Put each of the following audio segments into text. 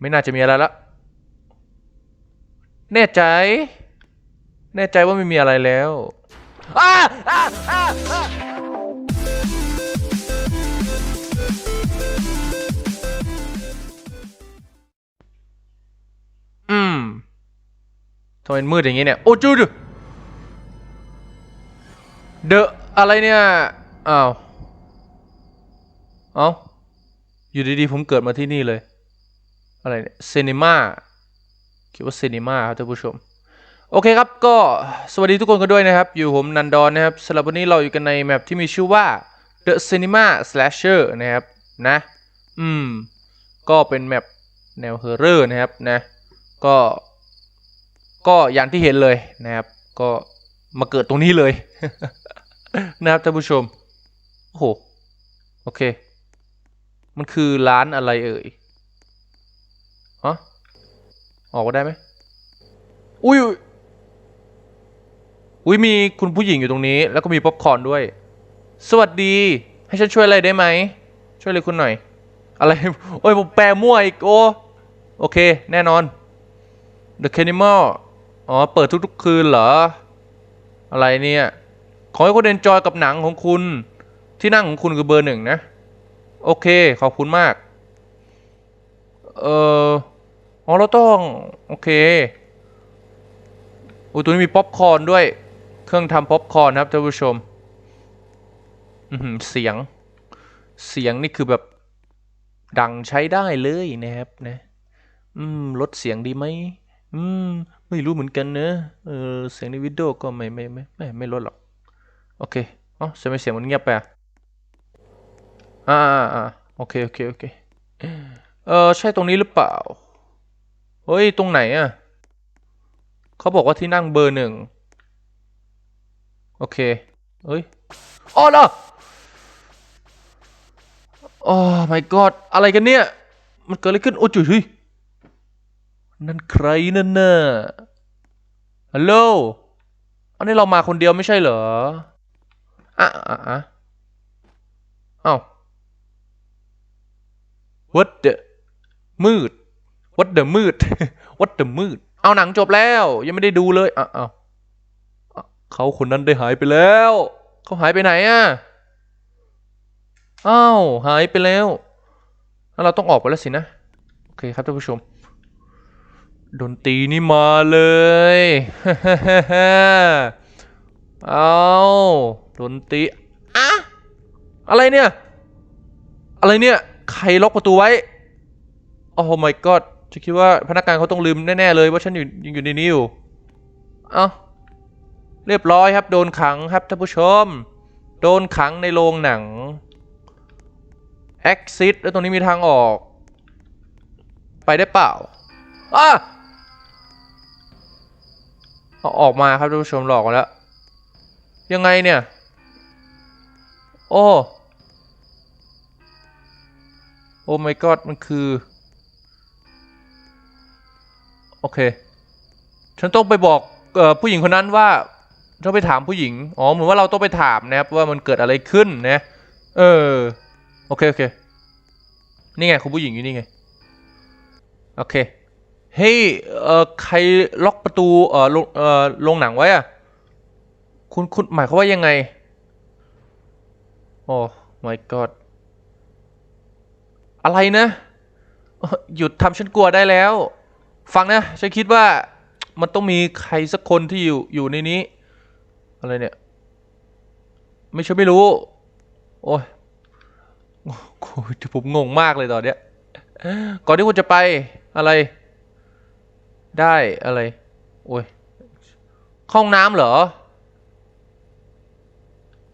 ไม่น่าจะมีอะไรละ แน่ใจ แน่ใจว่าไม่มีอะไรแล้วอ้าอ้าอ้าอ้าอืมทำไมมืดอย่างงี้เนี่ย โอ้จูดเดอะอะไรเนี่ย อ้าว เอ้า อยู่ดีๆ ผมเกิดมาที่นี่เลย อะไรเนี่ยเซนิม่าคิดว่าเซนิม่าครับท่านผู้ชม โอเคครับ ก็สวัสดีทุกคนกันด้วยนะครับ อยู่ผมนันดอนนะครับสำหรับวันนี้เราอยู่กันในแมปที่มีชื่อว่า The Cinema Slasher นะครับนะ อืม ก็เป็นแมปแนวเฮอร์เรอร์นะครับนะก็ก็อย่างที่เห็นเลยนะครับ ก็มาเกิดตรงนี้เลย นะครับท่านผู้ชม โอ้โห โอเค มันคือร้านอะไรเอ่ย ฮะออกมาได้ไหมอุ้ยอุ๊ยอุ้ยมีคุณผู้หญิงอยู่ตรงนี้ แล้วก็มีป๊อปคอร์นด้วย สวัสดี ให้ฉันช่วยอะไรได้ไหม ช่วยเลยคุณหน่อย อะไร โอ้ยผมแปลมั่วอีกโอ้โอเค แน่นอน The Canimal อ๋อ เปิดทุกๆคืนเหรอ อะไรเนี่ย ขอให้คุณเอนจอยกับหนังของคุณ ที่นั่งของคุณคือเบอร์หนึ่งนะ โอเค ขอบคุณมาก เอออ๋อเราต้อง โอเคอุ้ตัวนี้มีป๊อปคอร์นด้วย เครื่องทำป๊อปคอร์นครับท่านผู้ชมเสียง เสียงนี่คือแบบดังใช้ได้เลยนะครับนะ อืม ลดเสียงดีไหม อืม ไม่รู้เหมือนกันเนอะเออ เสียงในวิดีโอก็ไม่ไม่ไม่ไม่ไม่ลดหรอก โอเคอ๋อทำไมเสียงมันเงียบไปอะอ่าอ่าโอเค โอเค โอเค เออใช่ตรงนี้หรือเปล่า เฮ้ย ตรงไหนอะเขาบอกว่าที่นั่งเบอร์หนึ่ง โอเคเฮ้ยอ๋อเหรอโอ้ my god อะไรกันเนี่ย มันเกิดอะไรขึ้น โอ้จุยเฮ้ยนั่นใครนั่นน่ะฮัลโหลอันนี้เรามาคนเดียวไม่ใช่เหรออะอะอะเอ้า What the มืด What the มืด What the มืด เอาหนังจบแล้ว ยังไม่ได้ดูเลยอ้าวอ้าเขาคนนั้นได้หายไปแล้ว เขาหายไปไหนอะอ้าวหายไปแล้วแล้วเราต้องออกไปแล้วสินะ โอเคครับท่านผู้ชม ดนตรีนี่มาเลยเอาดนตรีอะอะไรเนี่ย อะไรเนี่ย ใครล็อกประตูไว้ โอ้ my god ฉันคิดว่าพนักงานเขาต้องลืมแน่ๆเลยว่าฉันอยู่ยังอยู่ในนี้อยู่ เอ้า เรียบร้อยครับ โดนขังครับท่านผู้ชม โดนขังในโรงหนัง exit แล้วตรงนี้มีทางออก ไปได้เปล่าอะเอาออกมาครับท่านผู้ชมหลอกมาแล้ว ยังไงเนี่ย โอ้ โอ้ my god มันคือ โอเค ฉันต้องไปบอกออผู้หญิงคนนั้นว่าต้องไปถามผู้หญิง อ๋อ เหมือนว่าเราต้องไปถามนะครับว่ามันเกิดอะไรขึ้นนะ เออ โอเค โอเค นี่ไงคุณผู้หญิงอยู่นี่ไง โอเค เฮ้ย เอ่อ ใครล็อกประตู เอ่อโรงเอ่อโรงหนังไว้อะคุณ คุณ หมายควาว่ายังไง โอ้ my god อะไรนะ หยุดทำฉันกลัวได้แล้ว ฟังนะฉันคิดว่ามันต้องมีใครสักคนที่อยู่อยู่ในนี้ อะไรเนี่ย ไม่ใช่ไม่รู้ โอ้ยโอ้โหผมงงมากเลยตอนเนี้ยก่อนที่คุณจะไปอะไร ได้อะไร โอ้ยห้องน้ำเหรอ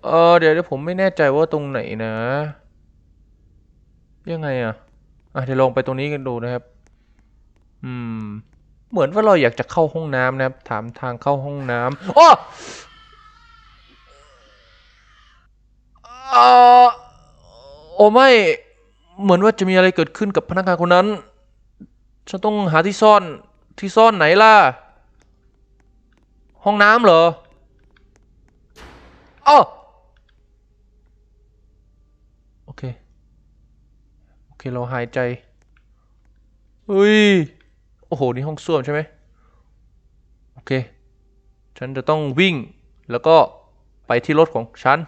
เออเดี๋ยวเดี๋ยวผมไม่แน่ใจว่าตรงไหนนะ ยังไงอะอะเดี๋ยวลองไปตรงนี้กันดูนะครับ อืม เหมือนว่าเราอยากจะเข้าห้องน้ำนะครับ ถามทางเข้าห้องน้ำอ้อเอ่อโอ้ไม่ เหมือนว่าจะมีอะไรเกิดขึ้นกับพนักงานคนนั้น ฉันต้องหาที่ซ่อน ที่ซ่อนไหนล่ะ ห้องน้ำเหรออ้อโอเค โอเค เราหายใจอุ้ย อ้โห นี่ห้องส้วมใช่ไหมโอเค ฉันจะต้องวิ่งแล้วก็ไปที่รถของฉัน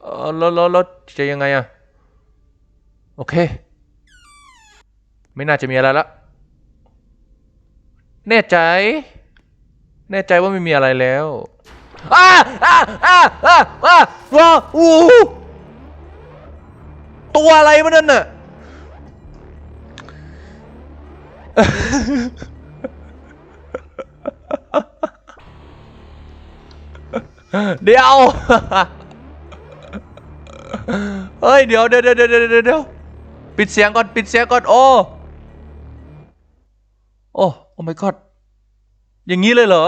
เออแล้วแล้วแล้วจะยังไงอะโอเค ไม่น่าจะมีอะไรละ แน่ใจ แน่ใจว่าไม่มีอะไรแล้วอ้าอ้าอ้าอ้าอ้าว้าอู้หูตัวอะไรมันนั่นน่ะ เดี๋ยว เฮ้ย เดี๋ยวเดี๋ยวเดี๋ยวเดี๋ยวเดี๋ยวปิดเสียงก่อน ปิดเสียงก่อน โอ้ โอ้ โอ้ my god อย่างนี้เลยเหรอ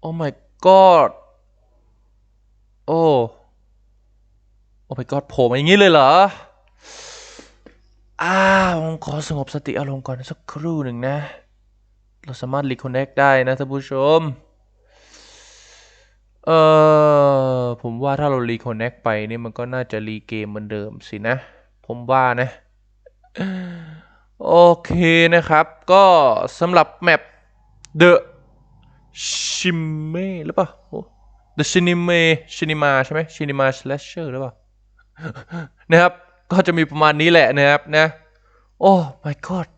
โอ้ my god โอ้ โอ้ my god โผล่มาอย่างนี้เลยเหรอ อ้าวผมขอสงบสติอารมณ์ก่อนสักครู่หนึ่งนะ เราสามารถรีคอนเน c t ได้นะท่านผู้ชม เออผมว่าถ้าเรารีคอนเน c t ไปนี่มันก็น่าจะรีเกมเหมือนเดิมสินะ ผมว่านะ โอเคนะครับ ก็สำหรับแมป The Shime หรือเปล่าโอ้ The Cinema Cinema ใช่ไหม Cinema Slasher หรือเปล่า นะครับ ก็จะมีประมาณนี้แหละนะครับนะโอ้ my god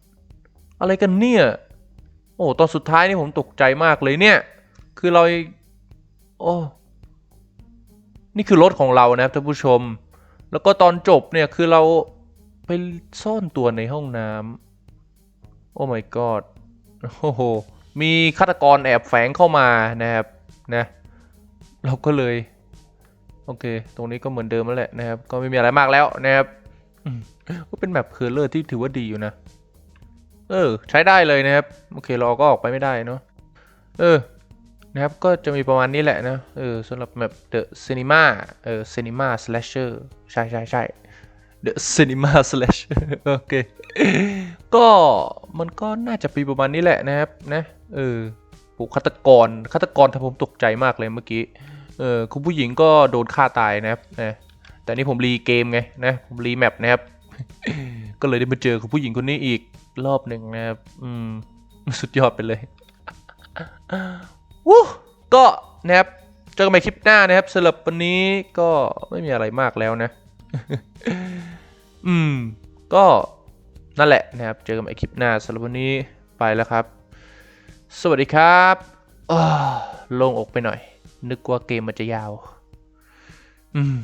อะไรกันเนี่ย โอ้ตอนสุดท้ายนี่ผมตกใจมากเลยเนี่ย คือเรา โอ้นี่คือรถของเรานะครับท่านผู้ชม แล้วก็ตอนจบเนี่ยคือเราไปซ่อนตัวในห้องน้ำโอ้ my god โอ้โห มีฆาตกรแอบแฝงเข้ามานะครับนะเราก็เลย โอเค ตรงนี้ก็เหมือนเดิมแล้วแหละนะครับ ก็ไม่มีอะไรมากแล้วนะครับ ก็เป็นแบบเคอร์เลอร์ที่ถือว่าดีอยู่นะ เออ ใช้ได้เลยนะครับ โอเคเราก็ออกไปไม่ได้เนาะ เออ นะครับ ก็จะมีประมาณนี้แหละนะ เออสำหรับแบบ The Cinema เออ Cinema Slasher ใช่ใช่ใช่ The Cinema Slasher โอเค ก็มันก็น่าจะปีประมาณนี้แหละนะครับ นะ เออผูฆาตกรฆาตกรทำผมตกใจมากเลยเมื่อกี้ เออคุณผู้หญิงก็โดนฆ่าตายนะครับนะ แต่นี่ผมรีเกมไงนะผมรีแมปนะครับ ก็เลยได้มาเจอคุณผู้หญิงคนนี้อีกรอบหนึ่งนะครับ อืม สุดยอดไปเลยวู้ก็นะครับเจอกันใหม่คลิปหน้านะครับสำหรับวันนี้ก็ไม่มีอะไรมากแล้วนะ อืม ก็นั่นแหละนะครับ เจอกันใหม่คลิปหน้าสำหรับวันนี้ไปแล้วครับ สวัสดีครับอ้าโล่งอกไปหน่อย นึกว่าเกมมันจะยาว อืม